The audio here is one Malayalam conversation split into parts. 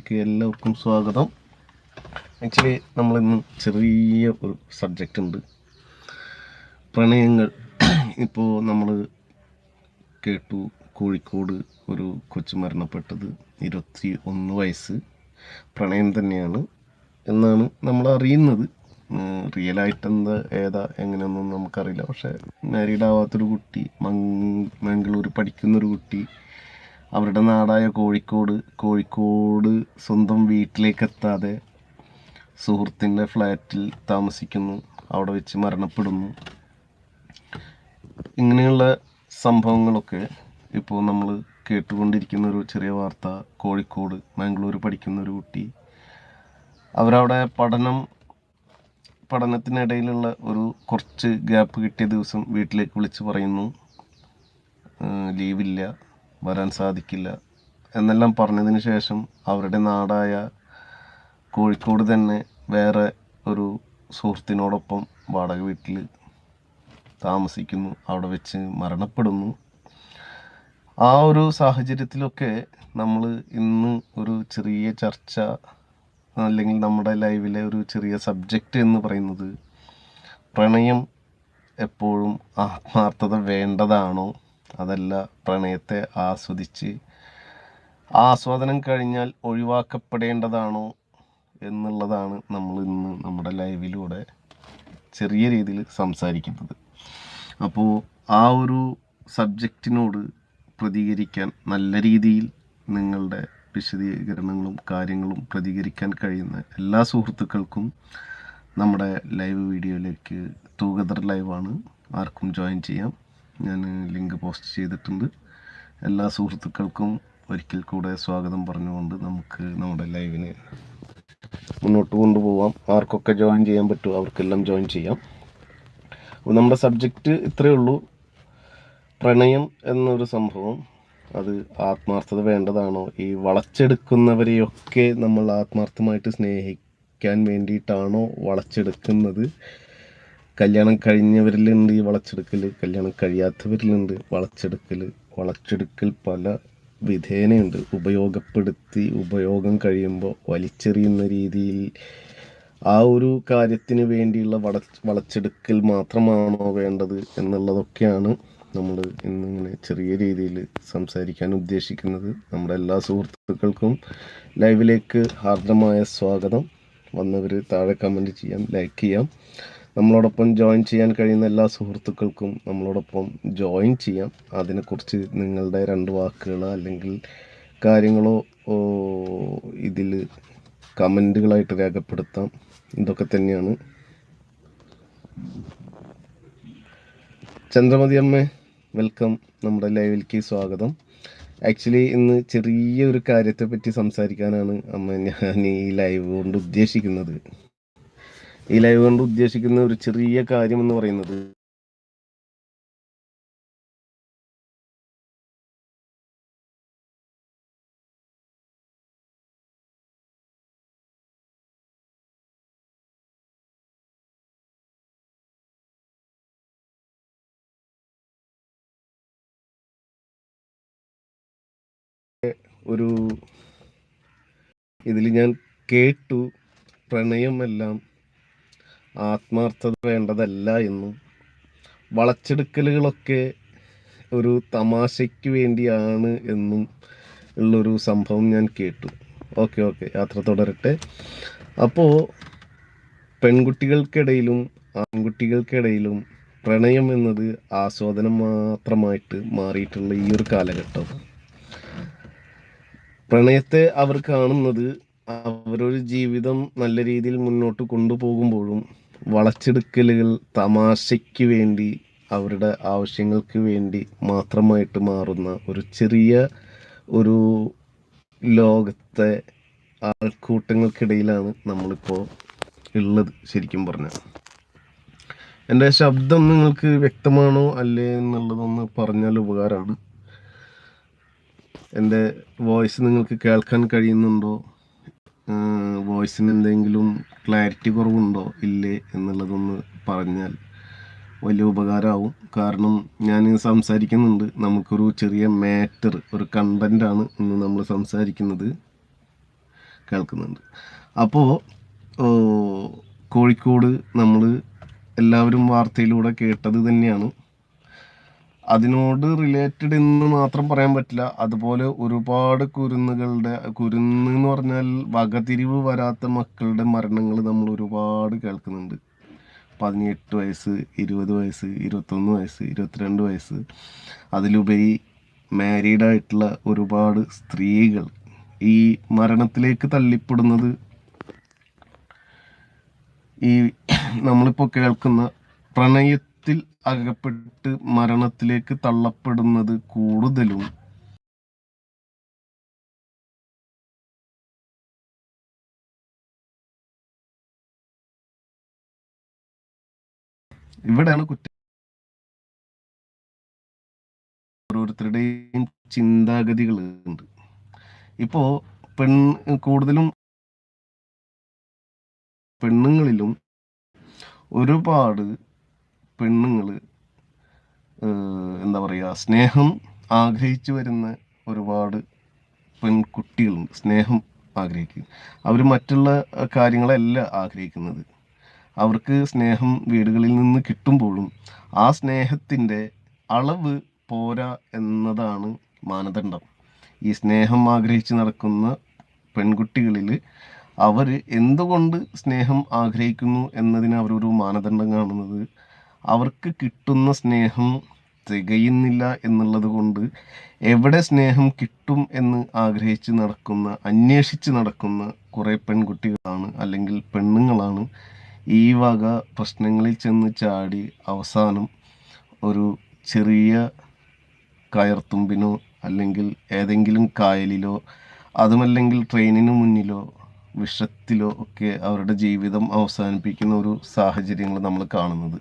ലൈവിലേക്ക് എല്ലാവർക്കും സ്വാഗതം. ആക്ച്വലി നമ്മളിന്ന് ചെറിയ ഒരു സബ്ജക്റ്റ് ഉണ്ട്. പ്രണയങ്ങൾ. ഇപ്പോൾ നമ്മൾ കേട്ടു കോഴിക്കോട് ഒരു കൊച്ചു മരണപ്പെട്ടത് ഇരുപത്തി ഒന്ന് വയസ്സ്. പ്രണയം തന്നെയാണ് എന്നാണ് നമ്മൾ അറിയുന്നത്. റിയലായിട്ട് എന്താ ഏതാ എങ്ങനെയൊന്നും നമുക്കറിയില്ല. പക്ഷേ മാരീഡ് ആവാത്തൊരു കുട്ടി മംഗ് മംഗളൂർ പഠിക്കുന്നൊരു കുട്ടി അവരുടെ നാടായ കോഴിക്കോട് കോഴിക്കോട് സ്വന്തം വീട്ടിലേക്ക് എത്താതെ സുഹൃത്തിന്റെ ഫ്ലാറ്റിൽ താമസിക്കുന്നു അവിടെ വെച്ച് മരണപ്പെടുന്നു. ഇങ്ങനെയുള്ള സംഭവങ്ങളൊക്കെ ഇപ്പോൾ നമ്മൾ കേട്ടുകൊണ്ടിരിക്കുന്ന ഒരു ചെറിയ വാർത്ത കോഴിക്കോട് മാംഗ്ലൂർ പഠിക്കുന്ന ഒരു കുട്ടി. അവരവിടെ പഠനം പഠനത്തിനിടയിലുള്ള ഒരു കുറച്ച് ഗ്യാപ്പ് കിട്ടിയ ദിവസം വീട്ടിലേക്ക് വിളിച്ച് പറയുന്നു ലീവില്ല. വരാൻ സാധിക്കില്ല. എന്നെല്ലാം പറഞ്ഞതിന് ശേഷം അവരുടെ നാടായ കോഴിക്കോട് തന്നെ വേറെ ഒരു സുഹൃത്തിനോടൊപ്പം വാടക വീട്ടിൽ താമസിക്കുന്നു അവിടെ വെച്ച് മരണപ്പെടുന്നു. ആ ഒരു സാഹചര്യത്തിലൊക്കെ നമ്മൾ ഇന്ന് ഒരു ചെറിയ ചർച്ച അല്ലെങ്കിൽ നമ്മുടെ ലൈവിലെ ഒരു ചെറിയ സബ്ജക്റ്റ് എന്ന് പറയുന്നത് പ്രണയം എപ്പോഴും ആത്മാർത്ഥത വേണ്ടതാണോ? അതല്ല പ്രണയത്തെ ആസ്വദിച്ച് ആസ്വാദനം കഴിഞ്ഞാൽ ഒഴിവാക്കപ്പെടേണ്ടതാണോ എന്നുള്ളതാണ് നമ്മൾ ഇന്ന് നമ്മുടെ ലൈവിലൂടെ ചെറിയ രീതിയിൽ സംസാരിക്കുന്നത്. അപ്പോൾ ആ ഒരു സബ്ജക്റ്റിനോട് പ്രതികരിക്കാൻ നല്ല രീതിയിൽ നിങ്ങളുടെ വിശദീകരണങ്ങളും കാര്യങ്ങളും പ്രതികരിക്കാൻ കഴിയുന്ന എല്ലാ സുഹൃത്തുക്കൾക്കും നമ്മുടെ ലൈവ് വീഡിയോയിലേക്ക് തൂഗദർ ലൈവാണ്. ആർക്കും ജോയിൻ ചെയ്യാം. ഞാൻ ലിങ്ക് പോസ്റ്റ് ചെയ്തിട്ടുണ്ട്. എല്ലാ സുഹൃത്തുക്കൾക്കും ഒരിക്കൽ കൂടെ സ്വാഗതം പറഞ്ഞുകൊണ്ട് നമുക്ക് നമ്മുടെ ലൈവിന് മുന്നോട്ട് കൊണ്ടുപോകാം ആർക്കൊക്കെ ജോയിൻ ചെയ്യാൻ പറ്റുമോ അവർക്കെല്ലാം ജോയിൻ ചെയ്യാം. അപ്പോൾ നമ്മുടെ സബ്ജക്റ്റ് ഇത്രയേ ഉള്ളൂ. പ്രണയം എന്നൊരു സംഭവം. അത് ആത്മാർത്ഥത വേണ്ടതാണോ? ഈ വളച്ചെടുക്കുന്നവരെയൊക്കെ നമ്മൾ ആത്മാർത്ഥമായിട്ട് സ്നേഹിക്കാൻ വേണ്ടിയിട്ടാണോ വളച്ചെടുക്കുന്നത്? കല്യാണം കഴിഞ്ഞവരിലുണ്ട് ഈ വളച്ചെടുക്കൽ കല്യാണം കഴിയാത്തവരിലുണ്ട് വളച്ചെടുക്കൽ വളച്ചെടുക്കൽ പല വിധേനയുണ്ട്. ഉപയോഗപ്പെടുത്തി ഉപയോഗം കഴിയുമ്പോൾ വലിച്ചെറിയുന്ന രീതിയിൽ ആ ഒരു കാര്യത്തിന് വേണ്ടിയുള്ള വള വളച്ചെടുക്കൽ മാത്രമാണോ വേണ്ടത് എന്നുള്ളതൊക്കെയാണ് നമ്മൾ ഇന്നിങ്ങനെ ചെറിയ രീതിയിൽ സംസാരിക്കാൻ ഉദ്ദേശിക്കുന്നത്. നമ്മുടെ എല്ലാ സുഹൃത്തുക്കൾക്കും ലൈവിലേക്ക് ഹാർദമായ സ്വാഗതം. വന്നവർ താഴെ കമന്റ് ചെയ്യാം ലൈക്ക് ചെയ്യാം. നമ്മളോടൊപ്പം ജോയിൻ ചെയ്യാൻ കഴിയുന്ന എല്ലാ സുഹൃത്തുക്കൾക്കും നമ്മളോടൊപ്പം ജോയിൻ ചെയ്യാം. അതിനെക്കുറിച്ച് നിങ്ങളുടെ രണ്ട് വാക്കുകൾ അല്ലെങ്കിൽ കാര്യങ്ങളോ ഇതിൽ കമന്റുകളായിട്ട് രേഖപ്പെടുത്താം. ഇതൊക്കെ തന്നെയാണ്. ചന്ദ്രമതി അമ്മ വെൽക്കം. നമ്മുടെ ലൈവിലേക്ക് സ്വാഗതം. ആക്ച്വലി ഇന്ന് ചെറിയൊരു കാര്യത്തെ പറ്റി സംസാരിക്കാനാണ് അമ്മ ഞാൻ ഈ ലൈവ് കൊണ്ട് ഉദ്ദേശിക്കുന്നത്. ഈ ലൈവ് കൊണ്ട് ഉദ്ദേശിക്കുന്ന ഒരു ചെറിയ കാര്യം എന്ന് പറയുന്നത് ഒരു ഇതിൽ ഞാൻ കേട്ടു പ്രണയമെല്ലാം ആത്മാർത്ഥത വേണ്ടതല്ല എന്നും വളച്ചെടുക്കലുകളൊക്കെ ഒരു തമാശയ്ക്ക് വേണ്ടിയാണ് എന്നും ഉള്ളൊരു സംഭവം ഞാൻ കേട്ടു. Okay okay. യാത്ര തുടരട്ടെ. അപ്പോൾ പെൺകുട്ടികൾക്കിടയിലും ആൺകുട്ടികൾക്കിടയിലും പ്രണയം എന്നത് ആസ്വാദനം മാത്രമായിട്ട് മാറിയിട്ടുള്ള ഈ ഒരു കാലഘട്ടം. പ്രണയത്തെ അവർ കാണുന്നത് അവരൊരു ജീവിതം നല്ല രീതിയിൽ മുന്നോട്ട് കൊണ്ടുപോകുമ്പോഴും വളച്ചെടുക്കലുകൾ തമാശയ്ക്ക് വേണ്ടി അവരുടെ ആവശ്യങ്ങൾക്ക് വേണ്ടി മാത്രമായിട്ട് മാറുന്ന ഒരു ചെറിയ ഒരു ലോകത്തെ ആൾക്കൂട്ടങ്ങൾക്കിടയിലാണ് നമ്മളിപ്പോൾ ഉള്ളത് ശരിക്കും പറഞ്ഞാൽ എന്റെ ശബ്ദം നിങ്ങൾക്ക് വ്യക്തമാണോ അല്ലേ എന്നുള്ളതൊന്ന് പറഞ്ഞാൽ ഉപകാരമാണ്. എന്റെ വോയിസ് നിങ്ങൾക്ക് കേൾക്കാൻ കഴിയുന്നുണ്ടോ? വോയിസിന് എന്തെങ്കിലും ക്ലാരിറ്റി കുറവുണ്ടോ? ഇല്ലേ എന്നുള്ളതൊന്ന് പറഞ്ഞാൽ വലിയ ഉപകാരമാവും. കാരണം ഞാൻ സംസാരിക്കുന്നുണ്ട്. നമുക്കൊരു ചെറിയ മാറ്റർ ഒരു കണ്ടന്റാണ് ഇന്ന് നമ്മൾ സംസാരിക്കുന്നത്. കേൾക്കുന്നുണ്ട്. അപ്പോൾ കോഴിക്കോട് നമ്മൾ എല്ലാവരും വാർത്തയിലൂടെ കേട്ടത് തന്നെയാണ്. അതിനോട് റിലേറ്റഡ് എന്ന് മാത്രം പറയാൻ പറ്റില്ല. അതുപോലെ ഒരുപാട് കുരുന്നുകളുടെ കുരുന്ന് എന്ന് പറഞ്ഞാൽ വകതിരിവ് വരാത്ത മക്കളുടെ മരണങ്ങൾ നമ്മൾ ഒരുപാട് കേൾക്കുന്നുണ്ട്. പതിനെട്ട് വയസ്സ് ഇരുപത് വയസ്സ് ഇരുപത്തൊന്ന് വയസ്സ് ഇരുപത്തിരണ്ട് വയസ്സ്. അതിലുപരി മാരീഡ് ആയിട്ടുള്ള ഒരുപാട് സ്ത്രീകൾ ഈ മരണത്തിലേക്ക് തള്ളിപ്പെടുന്നത് ഈ നമ്മളിപ്പോൾ കേൾക്കുന്ന പ്രണയത്തിൽ അകപ്പെട്ട് മരണത്തിലേക്ക് തള്ളപ്പെടുന്നത് കൂടുതലും ഇവിടെയാണ് കുറ്റം. ഓരോരുത്തരുടെയും ചിന്താഗതികൾ ഉണ്ട്. ഇപ്പോ പെൺ കൂടുതലും പെണ്ണുങ്ങളിലും ഒരുപാട് പെണ്ണുങ്ങൾ എന്താ പറയുക സ്നേഹം ആഗ്രഹിച്ചു വരുന്ന ഒരുപാട് പെൺകുട്ടികളുണ്ട്. സ്നേഹം ആഗ്രഹിക്കും അവർ മറ്റുള്ള കാര്യങ്ങളല്ല ആഗ്രഹിക്കുന്നത്. അവർക്ക് സ്നേഹം വീടുകളിൽ നിന്ന് കിട്ടുമ്പോഴും ആ സ്നേഹത്തിന്റെ അളവ് പോരാ എന്നതാണ് മാനദണ്ഡം. ഈ സ്നേഹം ആഗ്രഹിച്ച് നടക്കുന്ന പെൺകുട്ടികളിൽ അവർ എന്തുകൊണ്ട് സ്നേഹം ആഗ്രഹിക്കുന്നു എന്നതിന് അവരൊരു മാനദണ്ഡം കാണുന്നത് അവർക്ക് കിട്ടുന്ന സ്നേഹം തികയുന്നില്ല എന്നുള്ളത് കൊണ്ട് എവിടെ സ്നേഹം കിട്ടും എന്ന് ആഗ്രഹിച്ച് നടക്കുന്ന അന്വേഷിച്ച് നടക്കുന്ന കുറേ പെൺകുട്ടികളാണ് അല്ലെങ്കിൽ പെണ്ണുങ്ങളാണ് ഈ വക പ്രശ്നങ്ങളിൽ ചെന്ന് ചാടി അവസാനം ഒരു ചെറിയ കയർത്തുമ്പിനോ അല്ലെങ്കിൽ ഏതെങ്കിലും കായലിലോ അതുമല്ലെങ്കിൽ ട്രെയിനിന് മുന്നിലോ വിഷത്തിലോ ഒക്കെ അവരുടെ ജീവിതം അവസാനിപ്പിക്കുന്ന ഒരു സാഹചര്യങ്ങൾ നമ്മൾ കാണുന്നത്.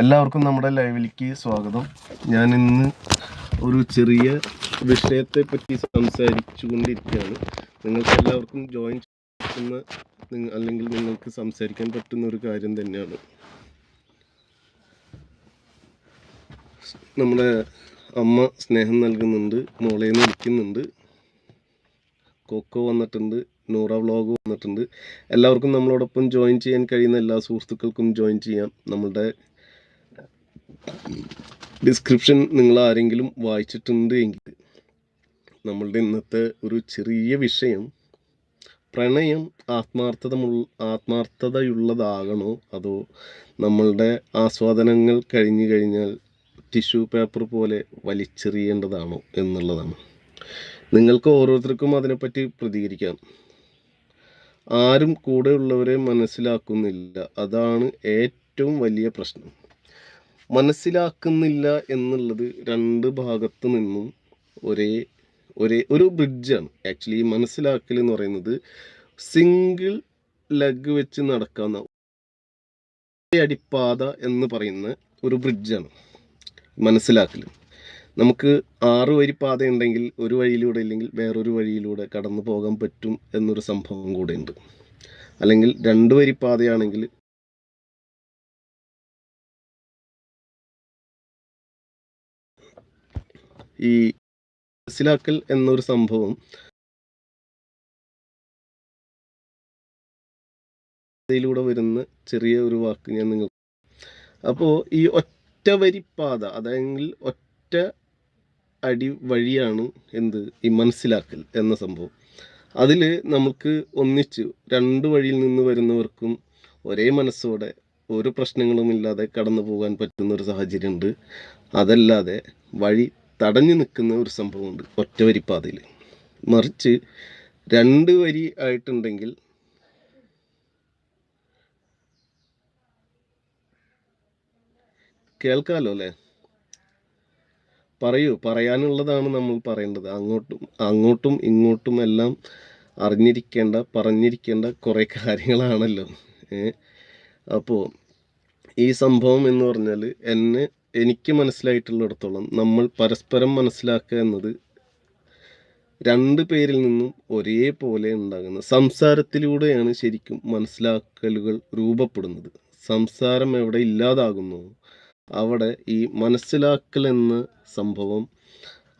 എല്ലാവർക്കും നമ്മുടെ ലൈവിലേക്ക് സ്വാഗതം. ഞാൻ ഇന്ന് ഒരു ചെറിയ വിഷയത്തെ പറ്റി സംസാരിച്ചു കൊണ്ടിരിക്കുകയാണ് നിങ്ങൾക്ക് എല്ലാവർക്കും ജോയിൻ ചെയ്യുന്ന അല്ലെങ്കിൽ നിങ്ങൾക്ക് സംസാരിക്കാൻ പറ്റുന്ന ഒരു കാര്യം തന്നെയാണ്. നമ്മുടെ അമ്മ സ്നേഹം നൽകുന്നുണ്ട് മോളെ വിളിക്കുന്നുണ്ട്. കൊക്കോ വന്നിട്ടുണ്ട് നൂറ വ്ളോഗ് വന്നിട്ടുണ്ട്. എല്ലാവർക്കും നമ്മളോടൊപ്പം ജോയിൻ ചെയ്യാൻ കഴിയുന്ന എല്ലാ സുഹൃത്തുക്കൾക്കും ജോയിൻ ചെയ്യാം. നമ്മളുടെ ഡിസ്ക്രിപ്ഷൻ നിങ്ങൾ ആരെങ്കിലും വായിച്ചിട്ടുണ്ട് എങ്കിൽ നമ്മളുടെ ഇന്നത്തെ ഒരു ചെറിയ വിഷയം പ്രണയം ആത്മാർത്ഥതമുള്ള ആത്മാർത്ഥതയുള്ളതാകണോ? അതോ നമ്മളുടെ ആസ്വാദനങ്ങൾ കഴിഞ്ഞു കഴിഞ്ഞാൽ ടിഷ്യൂ പേപ്പർ പോലെ വലിച്ചെറിയേണ്ടതാണോ എന്നുള്ളതാണ്. നിങ്ങൾക്ക് ഓരോരുത്തർക്കും അതിനെപ്പറ്റി പ്രതികരിക്കാം. ആരും കൂടെയുള്ളവരെ മനസ്സിലാക്കുന്നില്ല. അതാണ് ഏറ്റവും വലിയ പ്രശ്നം. മനസ്സിലാക്കുന്നില്ല എന്നുള്ളത് രണ്ട് ഭാഗത്ത് നിന്നും ഒരേ ഒരേ ഒരു ബ്രിഡ്ജാണ് ആക്ച്വലി മനസ്സിലാക്കൽ എന്ന് പറയുന്നത് സിംഗിൾ ലെഗ് വെച്ച് നടക്കാവുന്ന അടിപ്പാത എന്ന് പറയുന്ന ഒരു ബ്രിഡ്ജാണ് മനസ്സിലാക്കൽ. നമുക്ക് ആറ് വരി പാത ഉണ്ടെങ്കിൽ ഒരു വഴിയിലൂടെ ഇല്ലെങ്കിൽ വേറൊരു വഴിയിലൂടെ കടന്നു പോകാൻ പറ്റും എന്നൊരു സംഭവം കൂടെ ഉണ്ട് അല്ലെങ്കിൽ രണ്ട് വരി പാതയാണെങ്കിൽ ഈ മനസ്സിലാക്കൽ എന്നൊരു സംഭവം യിലൂടെ വരുന്ന ചെറിയ ഒരു വാക്ക് ഞാൻ നിങ്ങൾ അപ്പോൾ ഈ ഒറ്റ വരി പാത അതായത് ഒറ്റ അടി വഴിയാണ് എന്ത്? ഈ മനസ്സിലാക്കൽ എന്ന സംഭവം. അതിൽ നമുക്ക് ഒന്നിച്ച് രണ്ട് വഴിയിൽ നിന്ന് വരുന്നവർക്കും ഒരേ മനസ്സോടെ ഒരു പ്രശ്നങ്ങളുമില്ലാതെ കടന്നു പോകാൻ പറ്റുന്ന ഒരു സാഹചര്യമുണ്ട്. അതല്ലാതെ വഴി തടഞ്ഞു നിൽക്കുന്ന ഒരു സംഭവമുണ്ട് ഒറ്റ പാതയിൽ മറിച്ച് രണ്ട് വരി ആയിട്ടുണ്ടെങ്കിൽ കേൾക്കാമല്ലോ അല്ലേ? പറയൂ പറയാനുള്ളതാണ് നമ്മൾ പറയേണ്ടത്. അങ്ങോട്ടും അങ്ങോട്ടും ഇങ്ങോട്ടും എല്ലാം അറിഞ്ഞിരിക്കേണ്ട പറഞ്ഞിരിക്കേണ്ട കുറേ കാര്യങ്ങളാണല്ലോ. അപ്പോൾ ഈ സംഭവം എന്ന് പറഞ്ഞാൽ എന്നെ എനിക്ക് മനസ്സിലായിട്ടുള്ളിടത്തോളം നമ്മൾ പരസ്പരം മനസ്സിലാക്കുക എന്നത് രണ്ട് പേരിൽ നിന്നും ഒരേപോലെ ഉണ്ടാകുന്ന സംസാരത്തിലൂടെയാണ് ശരിക്കും മനസ്സിലാക്കലുകൾ രൂപപ്പെടുന്നത്. സംസാരം എവിടെ ഇല്ലാതാകുന്നു അവിടെ ഈ മനസ്സിലാക്കൽ എന്ന സംഭവം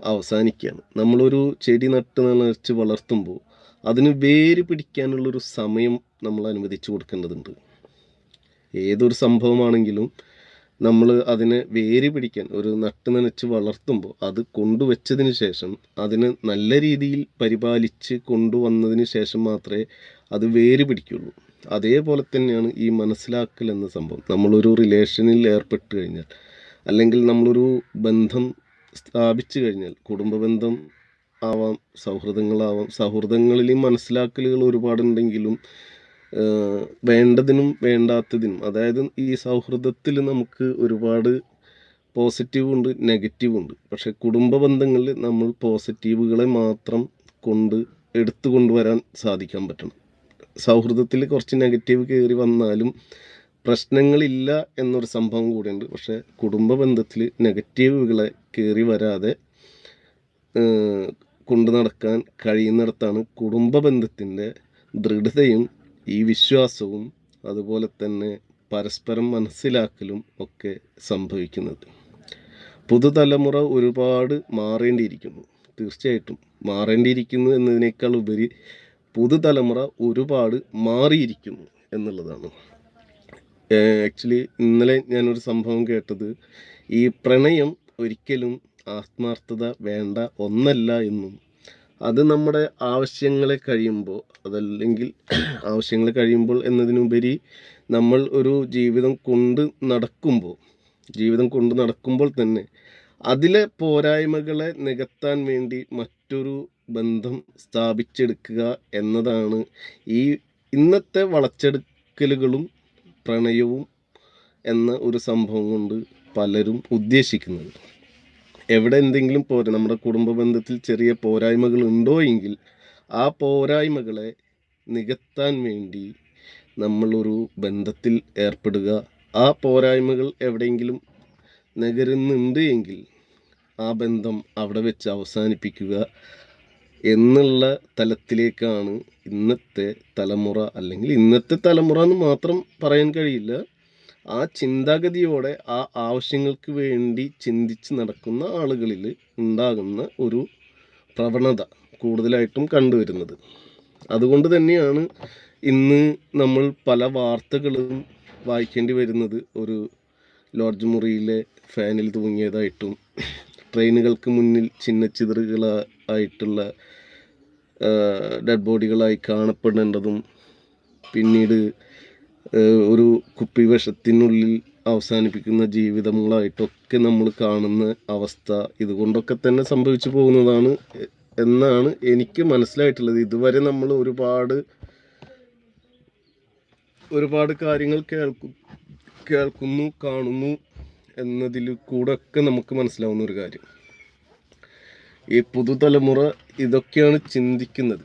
അവസാനിക്കുകയാണ്. നമ്മളൊരു ചെടി നട്ട് നിലച്ച് വളർത്തുമ്പോൾ അതിന് വേര് പിടിക്കാനുള്ളൊരു സമയം നമ്മൾ അനുവദിച്ചു കൊടുക്കേണ്ടതുണ്ട്. ഏതൊരു സംഭവമാണെങ്കിലും നമ്മൾ അതിനെ വേര് പിടിക്കാൻ ഒരു നട്ട് നനച്ച് വളർത്തുമ്പോൾ അത് കൊണ്ടുവച്ചതിന് ശേഷം അതിന് നല്ല രീതിയിൽ പരിപാലിച്ച് കൊണ്ടുവന്നതിന് ശേഷം മാത്രമേ അത് വേര് പിടിക്കുള്ളൂ. അതേപോലെ തന്നെയാണ് ഈ മനസ്സിലാക്കൽ എന്ന സംഭവം. നമ്മളൊരു റിലേഷനിൽ ഏർപ്പെട്ട് കഴിഞ്ഞാൽ അല്ലെങ്കിൽ നമ്മളൊരു ബന്ധം സ്ഥാപിച്ചു കഴിഞ്ഞാൽ കുടുംബ ബന്ധം ആവാം സൗഹൃദങ്ങളാവാം സൗഹൃദങ്ങളിലും മനസ്സിലാക്കലുകൾ ഒരുപാടുണ്ടെങ്കിലും വേണ്ടതിനും വേണ്ടാത്തതിനും അതായത് ഈ സൗഹൃദത്തിൽ നമുക്ക് ഒരുപാട് പോസിറ്റീവ് ഉണ്ട് നെഗറ്റീവ് ഉണ്ട്. പക്ഷെ കുടുംബ ബന്ധങ്ങളിൽ നമ്മൾ പോസിറ്റീവുകളെ മാത്രം കൊണ്ട് എടുത്തു കൊണ്ടുവരാൻ സാധിക്കാൻ പറ്റണം. സൗഹൃദത്തിൽ കുറച്ച് നെഗറ്റീവ് കയറി വന്നാലും പ്രശ്നങ്ങളില്ല എന്നൊരു സംഭവം കൂടിയുണ്ട്. പക്ഷെ കുടുംബ ബന്ധത്തിൽ നെഗറ്റീവുകളെ കയറി വരാതെ കൊണ്ടു നടക്കാൻ കഴിയുന്നിടത്താണ് കുടുംബ ബന്ധത്തിന്റെ ദൃഢതയും ഈ വിശ്വാസവും അതുപോലെ തന്നെ പരസ്പരം മനസ്സിലാക്കലും ഒക്കെ സംഭവിക്കുന്നത്. പുതുതലമുറ ഒരുപാട് മാറേണ്ടിയിരിക്കുന്നു. തീർച്ചയായിട്ടും മാറേണ്ടിയിരിക്കുന്നു എന്നതിനേക്കാൾ ഉപരി പുതുതലമുറ ഒരുപാട് മാറിയിരിക്കുന്നു എന്നുള്ളതാണ്. ആക്ച്വലി ഇന്നലെ ഞാനൊരു സംഭവം കേട്ടത് ഈ പ്രണയം ഒരിക്കലും ആത്മാർത്ഥത വേണ്ട ഒന്നല്ല എന്നും അത് നമ്മുടെ ആവശ്യങ്ങളെ കഴിയുമ്പോൾ അതല്ലെങ്കിൽ ആവശ്യങ്ങൾ കഴിയുമ്പോൾ എന്നതിനുപരി നമ്മൾ ഒരു ജീവിതം കൊണ്ട് നടക്കുമ്പോൾ ജീവിതം കൊണ്ട് നടക്കുമ്പോൾ തന്നെ അതിലെ പോരായ്മകളെ നികത്താൻ വേണ്ടി മറ്റൊരു ബന്ധം സ്ഥാപിച്ചെടുക്കുക എന്നതാണ് ഈ ഇന്നത്തെ വളച്ചെടുക്കലുകളും പ്രണയവും എന്ന ഒരു സംഭവം കൊണ്ട് പലരും ഉദ്ദേശിക്കുന്നത്. എവിടെ എന്തെങ്കിലും പോരാ നമ്മുടെ കുടുംബ ബന്ധത്തിൽ ചെറിയ പോരായ്മകൾ ഉണ്ടോ എങ്കിൽ ആ പോരായ്മകളെ നികത്താൻ വേണ്ടി നമ്മളൊരു ബന്ധത്തിൽ ഏർപ്പെടുക. ആ പോരായ്മകൾ എവിടെയെങ്കിലും നികരുന്നുണ്ട് എങ്കിൽ ആ ബന്ധം അവിടെ വെച്ച് അവസാനിപ്പിക്കുക എന്നുള്ള തലത്തിലേക്കാണ് ഇന്നത്തെ തലമുറ അല്ലെങ്കിൽ ഇന്നത്തെ തലമുറ എന്ന് മാത്രം പറയാൻ കഴിയില്ല. ആ ചിന്താഗതിയോടെ ആ ആവശ്യങ്ങൾക്ക് വേണ്ടി ചിന്തിച്ച് നടക്കുന്ന ആളുകളിൽ ഉണ്ടാകുന്ന ഒരു പ്രവണത കൂടുതലായിട്ടും കണ്ടുവരുന്നത്. അതുകൊണ്ട് തന്നെയാണ് ഇന്ന് നമ്മൾ പല വാർത്തകളും വായിക്കേണ്ടി വരുന്നത്. ഒരു ലോഡ്ജ് മുറിയിലെ ഫാനിൽ തൂങ്ങിയതായിട്ടും ട്രെയിനുകൾക്ക് മുന്നിൽ ചിന്നച്ചിതറുകളായിട്ടുള്ള ഡെഡ് ബോഡികളായി കാണപ്പെടേണ്ടതും പിന്നീട് ഒരു കുപ്പി വിഷത്തിനുള്ളിൽ അവസാനിപ്പിക്കുന്ന ജീവിതങ്ങളായിട്ടൊക്കെ നമ്മൾ കാണുന്ന അവസ്ഥ ഇതുകൊണ്ടൊക്കെ തന്നെ സംഭവിച്ചു പോകുന്നതാണ് എന്നാണ് എനിക്ക് മനസ്സിലായിട്ടുള്ളത്. ഇതുവരെ നമ്മൾ ഒരുപാട് ഒരുപാട് കാര്യങ്ങൾ കേൾക്കും കേൾക്കുന്നു കാണുന്നു എന്നതിൽ കൂടെ ഒക്കെ നമുക്ക് മനസ്സിലാവുന്ന ഒരു കാര്യം. ഈ പുതുതലമുറ ഇതൊക്കെയാണ് ചിന്തിക്കുന്നത്.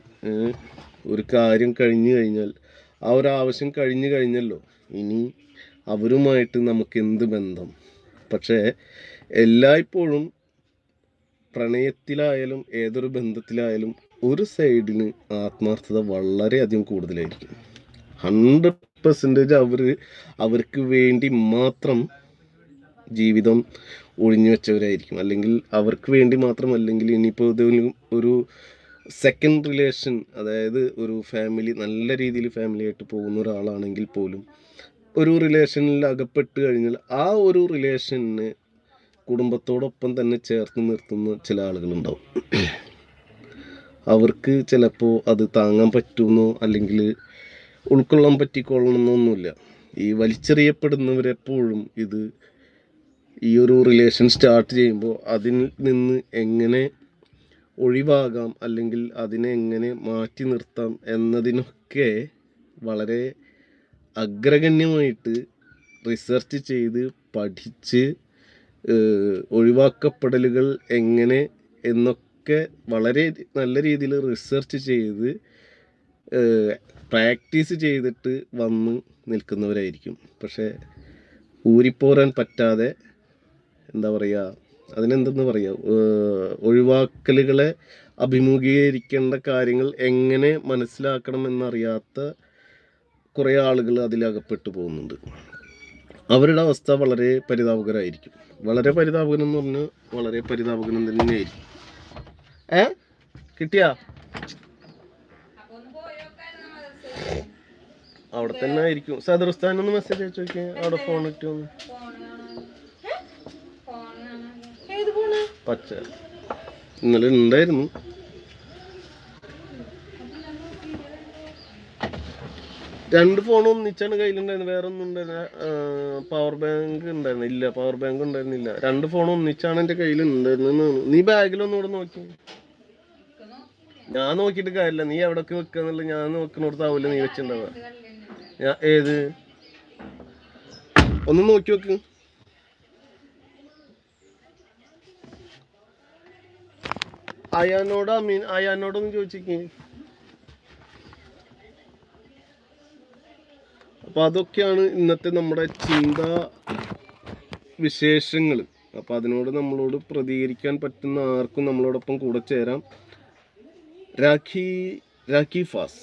ഒരു കാര്യം കഴിഞ്ഞു കഴിഞ്ഞാൽ ആ ഒരു ആവശ്യം കഴിഞ്ഞു കഴിഞ്ഞല്ലോ. ഇനി അവരുമായിട്ട് നമുക്ക് എന്ത് ബന്ധം? പക്ഷേ എല്ലായ്പ്പോഴും പ്രണയത്തിലായാലും ഏതൊരു ബന്ധത്തിലായാലും ഒരു സൈഡിന് ആത്മാർത്ഥത വളരെയധികം കൂടുതലായിരിക്കും. ഹൺഡ്രഡ് പെർസെന്റേജ് അവർ അവർക്ക് വേണ്ടി മാത്രം ജീവിതം ഒഴിഞ്ഞു വെച്ചവരായിരിക്കും. അല്ലെങ്കിൽ അവർക്ക് വേണ്ടി മാത്രം അല്ലെങ്കിൽ ഇനിയിപ്പോൾ ഇത് ഒരു സെക്കൻഡ് റിലേഷൻ അതായത് ഒരു ഫാമിലി നല്ല രീതിയിൽ ഫാമിലിയായിട്ട് പോകുന്ന ഒരാളാണെങ്കിൽ പോലും ഒരു റിലേഷനിൽ അകപ്പെട്ട് കഴിഞ്ഞാൽ ആ ഒരു റിലേഷനെ കുടുംബത്തോടൊപ്പം തന്നെ ചേർത്ത് നിർത്തുന്ന ചില ആളുകളുണ്ടാവും. അവർക്ക് ചിലപ്പോൾ അത് താങ്ങാൻ പറ്റുമെന്നോ അല്ലെങ്കിൽ ഉൾക്കൊള്ളാൻ പറ്റിക്കൊള്ളണമെന്നൊന്നുമില്ല. ഈ വലിച്ചെറിയപ്പെടുന്നവരെപ്പോഴും ഇത് ഈ ഒരു റിലേഷൻ സ്റ്റാർട്ട് ചെയ്യുമ്പോൾ അതിൽ നിന്ന് എങ്ങനെ ഒഴിവാകാം അല്ലെങ്കിൽ അതിനെ എങ്ങനെ മാറ്റി നിർത്താം എന്നതിനൊക്കെ വളരെ അഗ്രഗണ്യമായിട്ട് റിസർച്ച് ചെയ്ത് പഠിച്ച് ഒഴിവാക്കപ്പെടലുകൾ എങ്ങനെ എന്നൊക്കെ വളരെ നല്ല രീതിയിൽ റിസർച്ച് ചെയ്ത് പ്രാക്ടീസ് ചെയ്തിട്ട് വന്ന് നിൽക്കുന്നവരായിരിക്കും. പക്ഷേ ഊരിപ്പോരാൻ പറ്റാതെ എന്താ പറയുക അതിനെന്തെന്ന് പറയുക ഏഹ് ഒഴിവാക്കലുകളെ അഭിമുഖീകരിക്കേണ്ട കാര്യങ്ങൾ എങ്ങനെ മനസ്സിലാക്കണം എന്നറിയാത്ത കുറേ ആളുകൾ അതിലകപ്പെട്ടു പോകുന്നുണ്ട്. അവരുടെ അവസ്ഥ വളരെ പരിതാപകരമായിരിക്കും വളരെ പരിതാപകരം എന്ന് വളരെ പരിതാപകരം തന്നെയായിരിക്കും. ഏ? കിട്ടിയാ? അവിടെ തന്നെ ആയിരിക്കും. സദർസ്ഥാനൊന്ന് മെസ്സേജ് അയച്ചു നോക്കിയാൽ അവിടെ ഫോൺ ഇട്ടു ഒന്ന് ഏത് ഫോണ് പച്ച. ഇന്നലെ ഉണ്ടായിരുന്നു. രണ്ട് ഫോൺ ഒന്നിച്ചാണ് കയ്യിലുണ്ടായിരുന്നത്. വേറെ ഒന്നും ഉണ്ടായിരുന്നില്ല പവർ ബാങ്ക് ഉണ്ടായിരുന്നു. ഇല്ല പവർ ബാങ്ക് ഉണ്ടായിരുന്നില്ല. രണ്ട് ഫോൺ ഒന്നിച്ചാണ് എന്റെ കയ്യിൽ ഉണ്ടായിരുന്നെന്നാണ് നീ ബാഗിലൊന്നും ഇവിടെ നോക്കി? ഞാൻ നോക്കിയിട്ട് കാര്യമില്ല. നീ എവിടൊക്കെ വെക്കാന്നുള്ള ഞാൻ നോക്കണോടത്താവില്ല നീ വെച്ചിട്ടുണ്ടാവുക. ഏത്? ഒന്ന് നോക്കി വെക്ക്. അയാനോട് അമീൻ അയാനോടൊന്ന് ചോദിച്ചിക്കേ. അപ്പൊ അതൊക്കെയാണ് ഇന്നത്തെ നമ്മുടെ ചിന്താ വിശേഷങ്ങൾ. അപ്പൊ അതിനോട് നമ്മളോട് പ്രതികരിക്കാൻ പറ്റുന്ന ആർക്കും നമ്മളോടൊപ്പം കൂടെ ചേരാം. രാഖി രാഖി ഫാസ്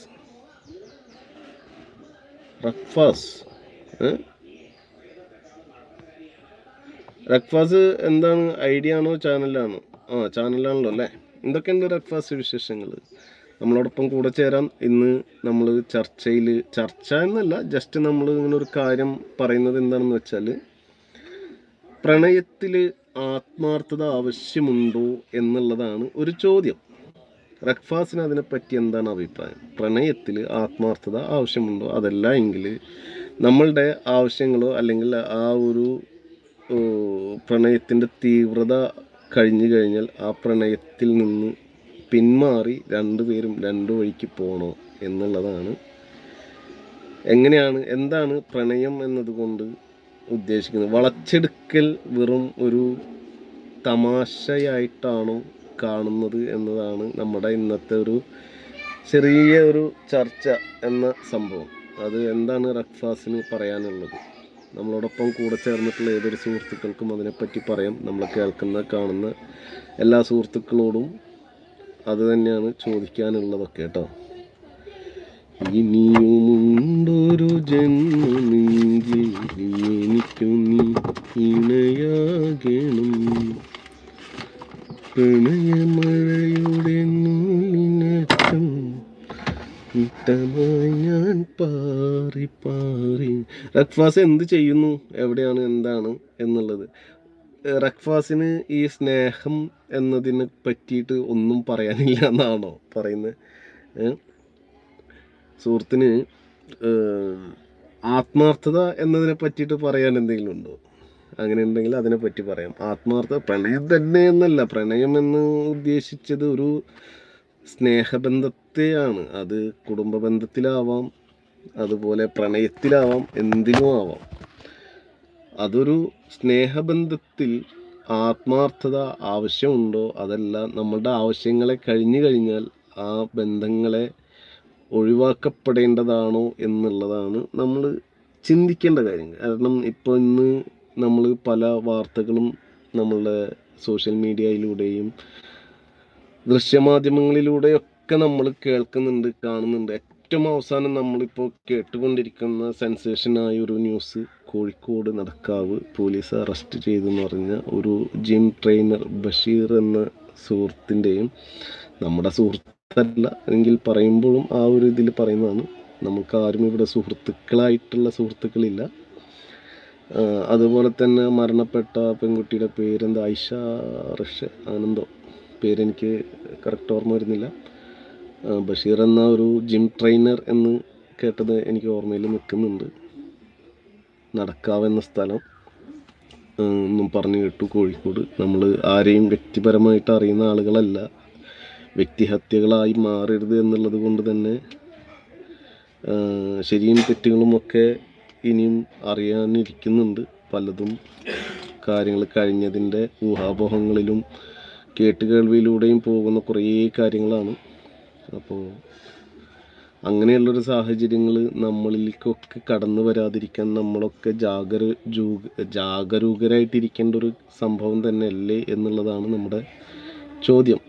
റഖ്ഫാസ് റഖ്ഫാസ് എന്താണ് ഐഡിയ ആണോ ചാനലാണോ? ആ ചാനലാണല്ലോ അല്ലേ? എന്തൊക്കെയുണ്ട് ബ്രേക്ക്ഫാസ്റ്റ് വിശേഷങ്ങൾ നമ്മളോടൊപ്പം കൂടെ ചേരാൻ ഇന്ന് നമ്മൾ ചർച്ചയിൽ ചർച്ച എന്നല്ല ജസ്റ്റ് നമ്മൾ ഇങ്ങനെ ഒരു കാര്യം പറയുന്നത് എന്താണെന്ന് വെച്ചാൽ പ്രണയത്തിൽ ആത്മാർത്ഥത ആവശ്യമുണ്ടോ എന്നുള്ളതാണ് ഒരു ചോദ്യം. റക്ഫാസിന് അതിനെപ്പറ്റി എന്താണ് അഭിപ്രായം? പ്രണയത്തിൽ ആത്മാർത്ഥത ആവശ്യമുണ്ടോ? അതല്ല എങ്കിൽ നമ്മളുടെ ആവശ്യങ്ങളോ അല്ലെങ്കിൽ ആ ഒരു പ്രണയത്തിന്റെ തീവ്രത കഴിഞ്ഞു കഴിഞ്ഞാൽ ആ പ്രണയത്തിൽ നിന്ന് പിന്മാറി രണ്ടുപേരും രണ്ടു വഴിക്ക് പോകണോ എന്നുള്ളതാണ്. എങ്ങനെയാണ് എന്താണ് പ്രണയം എന്നതുകൊണ്ട് ഉദ്ദേശിക്കുന്നത്? വളച്ചെടുക്കൽ വെറും ഒരു തമാശയായിട്ടാണോ കാണുന്നത് എന്നതാണ് നമ്മുടെ ഇന്നത്തെ ഒരു ചെറിയ ഒരു ചർച്ച എന്ന സംഭവം. അത് എന്താണ് റഖ്ഫാസിന് പറയാനുള്ളത്? നമ്മളോടൊപ്പം കൂടെ ചേർന്നിട്ടുള്ള ഏതൊരു സുഹൃത്തുക്കൾക്കും അതിനെപ്പറ്റി പറയാം. നമ്മൾ കേൾക്കുന്ന കാണുന്ന എല്ലാ സുഹൃത്തുക്കളോടും അത് തന്നെയാണ് ചോദിക്കാനുള്ളതൊക്കെ കേട്ടോ. ഇനിയുമുണ്ടൊരു ജന്മമെങ്കിൽ എനിക്കു ഇണയാകണം. പ്രണയമഴയുടെ ഇട്ടമായി ഞാൻ പാറി പാറി. എന്ത് ചെയ്യുന്നു? എവിടെയാണ് എന്താണ് എന്നുള്ളത്. റഖ്ഫാസിന് ഈ സ്നേഹം എന്നതിനെ പറ്റിയിട്ട് ഒന്നും പറയാനില്ല എന്നാണോ പറയുന്നത് സുഹൃത്തിന് ആത്മാർത്ഥത എന്നതിനെ പറ്റിയിട്ട് പറയാൻ എന്തെങ്കിലും ഉണ്ടോ? അങ്ങനെ ഉണ്ടെങ്കിൽ അതിനെ പറ്റി പറയാം. ആത്മാർത്ഥ പ്രണയം തന്നെ എന്നല്ല. പ്രണയം എന്ന് ഉദ്ദേശിച്ചത് ഒരു സ്നേഹബന്ധത്തെയാണ് അത് കുടുംബ ബന്ധത്തിലാവാം അതുപോലെ പ്രണയത്തിലാവാം എന്തിനും ആവാം. അതൊരു സ്നേഹബന്ധത്തിൽ ആത്മാർത്ഥത ആവശ്യമുണ്ടോ? അതല്ല നമ്മളുടെ ആവശ്യങ്ങളെ കഴിഞ്ഞു കഴിഞ്ഞാൽ ആ ബന്ധങ്ങളെ ഒഴിവാക്കപ്പെടേണ്ടതാണോ എന്നുള്ളതാണ് നമ്മൾ ചിന്തിക്കേണ്ട കാര്യം. കാരണം ഇപ്പോൾ ഇന്ന് നമ്മൾ പല വാർത്തകളും നമ്മളുടെ സോഷ്യൽ മീഡിയയിലൂടെയും ദൃശ്യമാധ്യമങ്ങളിലൂടെയൊക്കെ നമ്മൾ കേൾക്കുന്നുണ്ട് കാണുന്നുണ്ട്. ഏറ്റവും അവസാനം നമ്മളിപ്പോൾ കേട്ടുകൊണ്ടിരിക്കുന്ന സെൻസേഷനായ ഒരു news Kozhikode Nadakkavu police arrest ചെയ്തു എന്ന് പറഞ്ഞ ഒരു ജിം ട്രെയിനർ ബഷീർ എന്ന സുഹൃത്തിന്റെയും നമ്മുടെ സുഹൃത്തല്ല എങ്കിൽ പറയുമ്പോഴും ആ ഒരു ഇതിൽ പറയുന്നതാണ്. നമുക്ക് ആരും ഇവിടെ സുഹൃത്തുക്കളായിട്ടുള്ള സുഹൃത്തുക്കളില്ല. അതുപോലെ തന്നെ മരണപ്പെട്ട പെൺകുട്ടിയുടെ പേരെന്താ? ഐഷ റഷ് ആനന്ദോ. പേരെനിക്ക് കറക്റ്റ് ഓർമ്മ വരുന്നില്ല. ബഷീർ എന്ന ഒരു ജിം ട്രെയിനർ എന്ന് കേട്ടത് എനിക്ക് ഓർമ്മയിൽ നിൽക്കുന്നുണ്ട്. നടക്കാവ് എന്ന സ്ഥലം എന്നും പറഞ്ഞു കേട്ടു കോഴിക്കോട്. നമ്മൾ ആരെയും വ്യക്തിപരമായിട്ട് അറിയുന്ന ആളുകളല്ല. വ്യക്തിഹത്യകളായി മാറരുത് എന്നുള്ളത് കൊണ്ട് തന്നെ ശരിയും തെറ്റുകളും ഒക്കെ ഇനിയും അറിയാനിരിക്കുന്നുണ്ട്. പലതും കാര്യങ്ങൾ കഴിഞ്ഞതിന്റെ ഊഹാപോഹങ്ങളിലും കേട്ടുകേൾവിയിലൂടെയും പോകുന്ന കുറേ കാര്യങ്ങളാണ്. അപ്പോൾ അങ്ങനെയുള്ളൊരു സാഹചര്യങ്ങൾ നമ്മളിലേക്കൊക്കെ കടന്നു വരാതിരിക്കാൻ നമ്മളൊക്കെ ജാഗര ജൂ ജാഗരൂകരായിട്ടിരിക്കേണ്ട ഒരു സംഭവം തന്നെയല്ലേ എന്നുള്ളതാണ് നമ്മുടെ ചോദ്യം.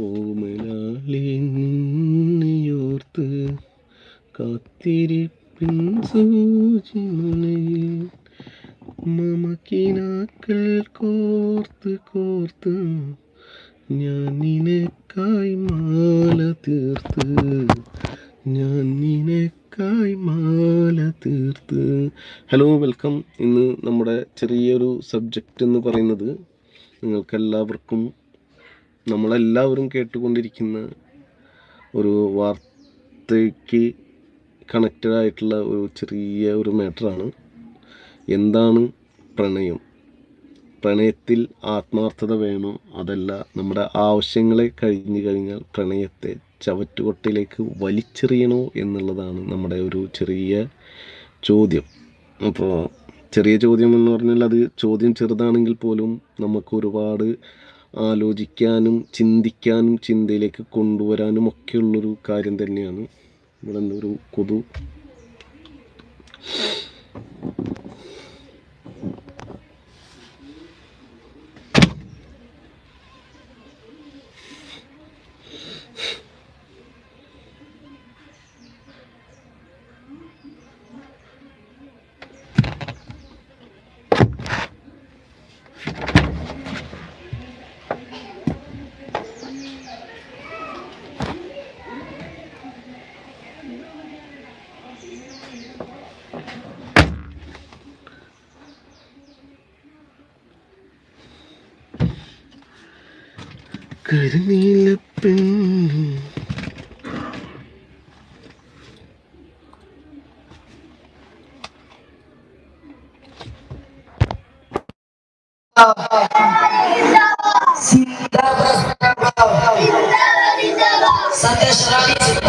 ഓമലാളി നിന്നെയോർത്ത് കാത്തിരിപ്പിൻ സൂചിമുനയിൽ മമക്കിനാക്കൾ കോർത്ത് കോർത്ത് ഞാൻ നിനക്കായി മാല തീർത്ത്. ഞാൻ നിനക്കായി മാല തീർത്ത്. Hello welcome. ഇന്ന് നമ്മുടെ ചെറിയൊരു സബ്ജക്റ്റ് എന്ന് പറയുന്നത് നിങ്ങൾക്കെല്ലാവർക്കും നമ്മളെല്ലാവരും കേട്ടുകൊണ്ടിരിക്കുന്ന ഒരു വാർത്തയ്ക്ക് കണക്റ്റഡ് ആയിട്ടുള്ള ഒരു ചെറിയ ഒരു മാറ്ററാണ് എന്താണ് പ്രണയം? പ്രണയത്തിൽ ആത്മാർത്ഥത വേണോ? അതല്ല നമ്മുടെ ആവശ്യങ്ങളെ കഴിഞ്ഞു കഴിഞ്ഞാൽ പ്രണയത്തെ ചവറ്റുകൊട്ടയിലേക്ക് വലിച്ചെറിയണോ എന്നുള്ളതാണ് നമ്മുടെ ഒരു ചെറിയ ചോദ്യം. അപ്പോൾ ചെറിയ ചോദ്യം എന്ന് പറഞ്ഞാൽ അത് ചോദ്യം ചെറുതാണെങ്കിൽ പോലും നമുക്ക് ഒരുപാട് ആലോചിക്കാനും ചിന്തിക്കാനും ചിന്തയിലേക്ക് കൊണ്ടുവരാനും ഒക്കെയുള്ളൊരു കാര്യം തന്നെയാണ്. ഇവിടെ ഒരു കൊതു കരിനീലപ്പെൺ സന്ദേശ റാണി